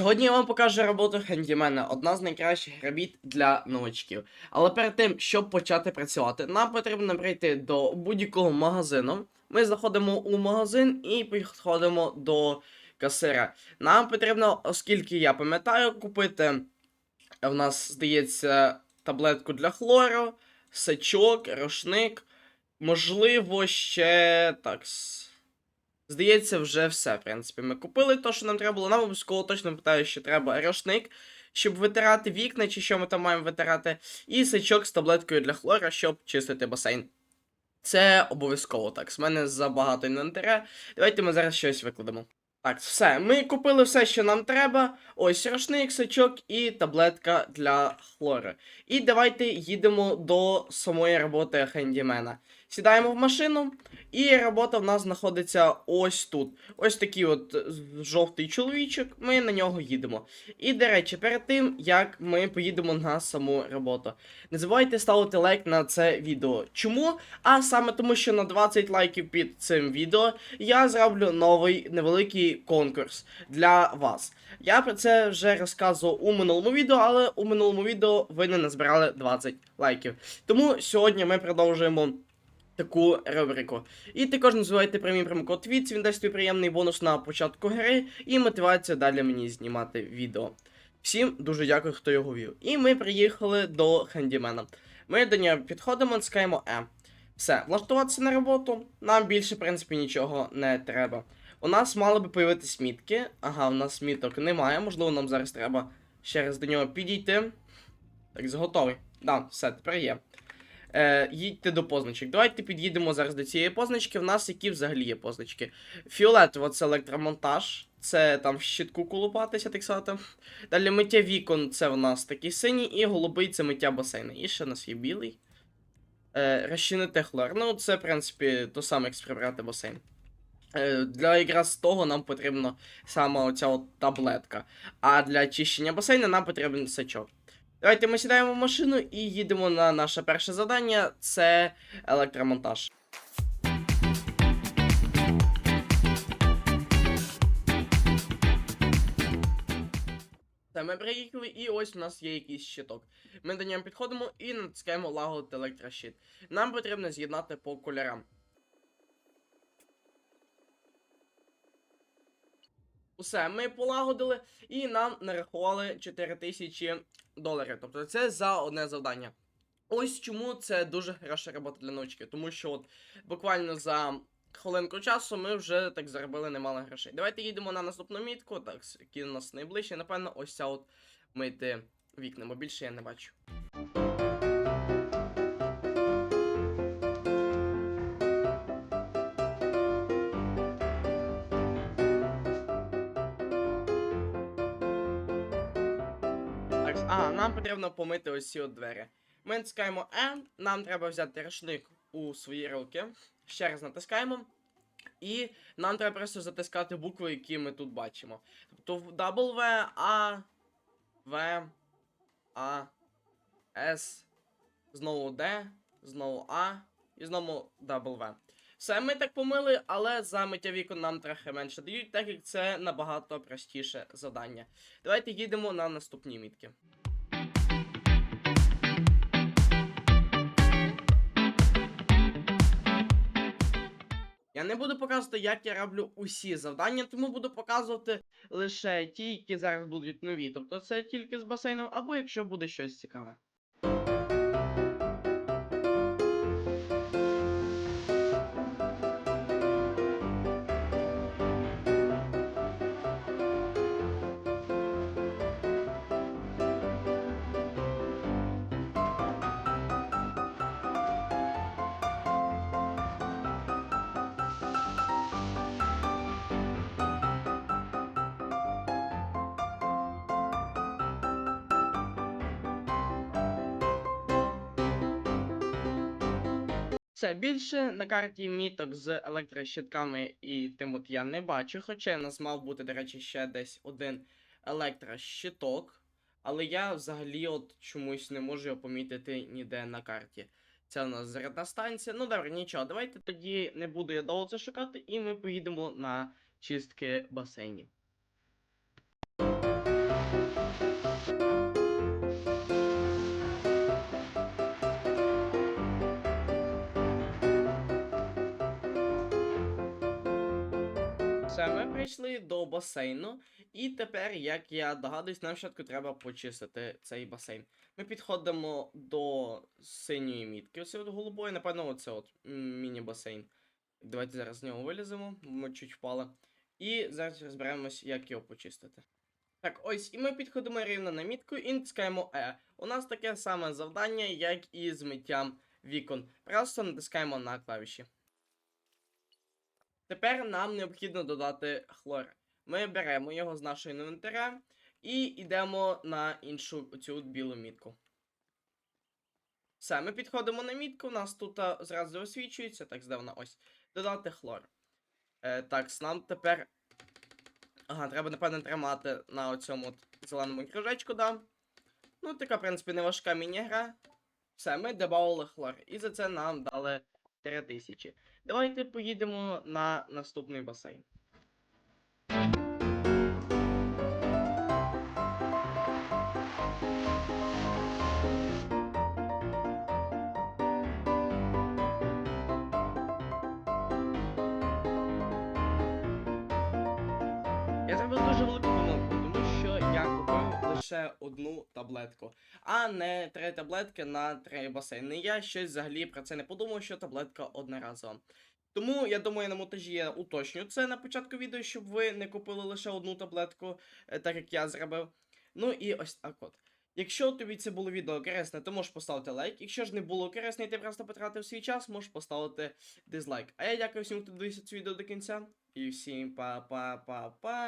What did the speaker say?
Сьогодні я вам покажу роботу хендімена, одна з найкращих робіт для новачків. Але перед тим, щоб почати працювати, нам потрібно прийти до будь-якого магазину. Ми заходимо у магазин і підходимо до касира. Нам потрібно, оскільки я пам'ятаю, купити в нас, здається, таблетку для хлору, сачок, рушник. Можливо, ще так. Здається, вже все. В принципі, ми купили те, що нам треба було. Нам обов'язково точно питаю, що треба рушник, щоб витирати вікна, чи що ми там маємо витирати, і сачок з таблеткою для хлора, щоб чистити басейн. Це обов'язково так. З мене забагато інвентаря. Давайте ми зараз щось викладемо. Так, все. Ми купили все, що нам треба. Ось рушник, сачок і таблетка для хлору. І давайте їдемо до самої роботи хендімена. Сідаємо в машину, і робота в нас знаходиться ось тут. Ось такий от жовтий чоловічок, ми на нього їдемо. І, до речі, перед тим, як ми поїдемо на саму роботу, не забувайте ставити лайк на це відео. Чому? А саме тому, що на 20 лайків під цим відео я зроблю новий невеликий конкурс для вас. Я про це вже розказував у минулому відео, але у минулому відео ви не назбирали 20 лайків. Тому сьогодні ми продовжуємо таку рубрику. І також про мій промокод TWITS, він дасть тобі приємний бонус на початку гри і мотивацію далі мені знімати відео. Всім дуже дякую, хто його вів. І ми приїхали до хендімена. Ми до нього підходимо, натискаємо E. Все, влаштуватися на роботу. Нам більше, в принципі, нічого не треба. У нас мали би появитись мітки. Ага, у нас міток немає. Можливо, нам зараз треба ще раз до нього підійти. Так, готовий. Да, все, тепер є. Е, їдьте до позначок. Давайте під'їдемо зараз до цієї позначки. В нас які взагалі є позначки. Фіолетово це електромонтаж. Це там в щитку колупатися, так сказати. Далі миття вікон це в нас такий синій, і голубий це миття басейну. І ще в нас є білий. Е, розчинити хлор. Ну, це, в принципі, то саме, як сприбрати басейн. Е, Для якраз того нам потрібна саме оця от таблетка. А для очищення басейну нам потрібен сачок. Давайте ми сідаємо в машину і їдемо на наше перше завдання це електромонтаж. Все, ми приїхали, і ось у нас є якийсь щиток. Ми до нього підходимо і натискаємо лагодити електрощит. Нам потрібно з'єднати по кольорам. Усе, ми полагодили і нам нарахували 4000 доларів. Тобто це за одне завдання. Ось чому це дуже хороша робота для новичків. Тому що от буквально за хвилинку часу ми вже так заробили немало грошей. Давайте їдемо на наступну мітку. Так, які у нас найближче, напевно, ось ця от мити вікна, бо більше я не бачу. Так, а, нам потрібно помити ось ці от двері. Ми натискаємо E, нам треба взяти рушник у свої руки. Ще раз натискаємо. І нам треба просто затискати букви, які ми тут бачимо. Тобто W, A, V, A, S, знову D, знову A і знову W. Все, ми так помили, але за миття вікон нам трохи менше дають, так як це набагато простіше завдання. Давайте їдемо на наступні мітки. Я не буду показувати, як я роблю усі завдання, тому буду показувати лише ті, які зараз будуть нові. Тобто це тільки з басейном, або якщо буде щось цікаве. Все, більше на карті міток з електрощитками і тим от я не бачу. Хоча в нас мав бути, до речі, ще десь один електрощиток. Але я взагалі от чомусь не можу його помітити ніде на карті. Це у нас зарядна станція. Ну добре, нічого. Давайте тоді не буду я довго це шукати, і ми поїдемо на чистки басейнів. Все, ми прийшли до басейну, і тепер, як я догадуюсь, нам спочатку треба почистити цей басейн. Ми підходимо до синьої мітки, ось от голубої, напевно, оце от міні-басейн. Давайте зараз з нього виліземо, ми чуть впали. І зараз розберемось, як його почистити. Так, ось, і ми підходимо рівно на мітку і натискаємо E. У нас таке саме завдання, як і з миттям вікон. Просто натискаємо на клавіші. Тепер нам необхідно додати хлор. Ми беремо його з нашого інвентаря і йдемо на іншу цю білу мітку. Все, ми підходимо на мітку, у нас тут зразу освічується, так здавна ось. Додати хлор. Е, так, нам тепер. Ага, треба, напевно, тримати на оцьому от зеленому кружечку, да. Ну, така, в принципі, не важка міні-гра. Все, ми додали хлор. І за це нам дали 3000. Давайте поїдемо на наступний басейн. Я зробив дуже велику помилку, лише одну таблетку, а не три таблетки на три басейни. Я щось взагалі про це не подумав, що таблетка одноразова. Тому я думаю, на монтажі я уточню це на початку відео, щоб ви не купили лише одну таблетку, е, так як я зробив. Ну і ось так от. Якщо тобі це було відео корисне, то можеш поставити лайк. Якщо ж не було корисне, і ти просто потратив свій час, можеш поставити дизлайк. А я дякую всім, хто дивився це відео до кінця. І всім па-па-па-па.